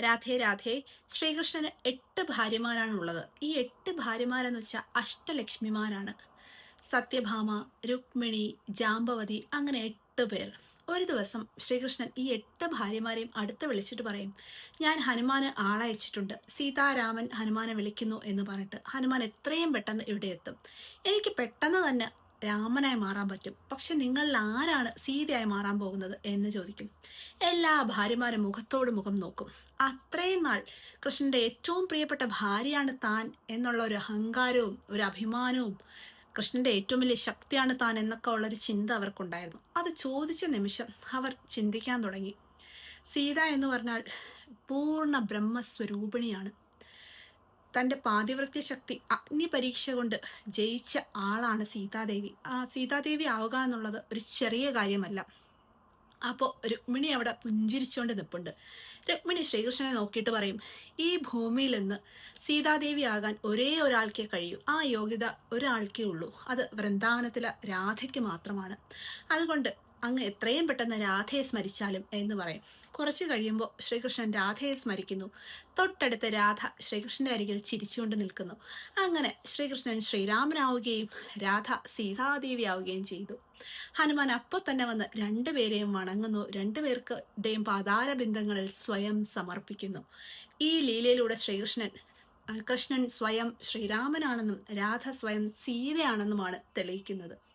രാധേ രാധേ. ശ്രീകൃഷ്ണന് എട്ട് ഭാര്യമാരാണുള്ളത്. ഈ എട്ട് ഭാര്യമാരെന്ന് വെച്ചാൽ അഷ്ടലക്ഷ്മിമാരാണ്. സത്യഭാമ രുക്മിണി ജാമ്പവതി അങ്ങനെ എട്ട് പേർ. ഒരു ദിവസം ശ്രീകൃഷ്ണൻ ഈ എട്ട് ഭാര്യമാരെയും അടുത്ത് വിളിച്ചിട്ട് പറയും ഞാൻ ഹനുമാന് ആളയച്ചിട്ടുണ്ട്. സീതാരാമൻ ഹനുമാനെ വിളിക്കുന്നു എന്ന് പറഞ്ഞിട്ട് ഹനുമാൻ എത്രയും പെട്ടെന്ന് ഇവിടെ എത്തും. എനിക്ക് പെട്ടെന്ന് തന്നെ രാമനായി മാറാൻ പറ്റും. പക്ഷെ നിങ്ങളിൽ ആരാണ് സീതയായി മാറാൻ പോകുന്നത് എന്ന് ചോദിക്കും. എല്ലാ ഭാര്യമാരും മുഖത്തോട് മുഖം നോക്കും. അത്രയും നാൾ കൃഷ്ണന്റെ ഏറ്റവും പ്രിയപ്പെട്ട ഭാര്യയാണ് താൻ എന്നുള്ള ഒരു അഹങ്കാരവും ഒരു അഭിമാനവും കൃഷ്ണന്റെ ഏറ്റവും വലിയ ശക്തിയാണ് താൻ എന്നൊക്കെ ഉള്ളൊരു ചിന്ത അവർക്കുണ്ടായിരുന്നു. അത് ചോദിച്ച നിമിഷം അവർ ചിന്തിക്കാൻ തുടങ്ങി. സീത എന്ന് പറഞ്ഞാൽ പൂർണ ബ്രഹ്മസ്വരൂപിണിയാണ്. തന്റെ പാതിവൃത്യ ശക്തി അഗ്നി പരീക്ഷ കൊണ്ട് ജയിച്ച ആളാണ് സീതാദേവി. ആ സീതാദേവി ആവുക എന്നുള്ളത് ഒരു ചെറിയ കാര്യമല്ല. അപ്പോൾ രുക്മിണി അവിടെ പുഞ്ചിരിച്ചുകൊണ്ട് നിൽപ്പുണ്ട് രുക്മിണി ശ്രീകൃഷ്ണനെ നോക്കിയിട്ട് പറയും ഈ ഭൂമിയിൽ നിന്ന് സീതാദേവി ആകാൻ ഒരേ ഒരാൾക്കേ കഴിയൂ. ആ യോഗ്യത ഒരാൾക്കേ ഉള്ളൂ. അത് വൃന്ദാവനത്തിലെ രാധയ്ക്ക് മാത്രമാണ്. അതുകൊണ്ട് അങ്ങ് എത്രയും പെട്ടെന്ന് രാധയെ സ്മരിച്ചാലും എന്ന് പറയും. കുറച്ച് കഴിയുമ്പോൾ ശ്രീകൃഷ്ണൻ രാധയെ സ്മരിക്കുന്നു. തൊട്ടടുത്ത് രാധ ശ്രീകൃഷ്ണന്റെ അരികിൽ ചിരിച്ചുകൊണ്ട് നിൽക്കുന്നു. അങ്ങനെ ശ്രീകൃഷ്ണൻ ശ്രീരാമനാവുകയും രാധ സീതാദേവി ആവുകയും ചെയ്തു. ഹനുമാൻ അപ്പോൾ തന്നെ വന്ന് രണ്ടുപേരെയും വണങ്ങുന്നു. രണ്ടുപേർക്കുടെയും പാതാരബിന്ദങ്ങളിൽ സ്വയം സമർപ്പിക്കുന്നു. ഈ ലീലയിലൂടെ ശ്രീകൃഷ്ണൻ കൃഷ്ണൻ സ്വയം ശ്രീരാമനാണെന്നും രാധ സ്വയം സീതയാണെന്നുമാണ് തെളിയിക്കുന്നത്.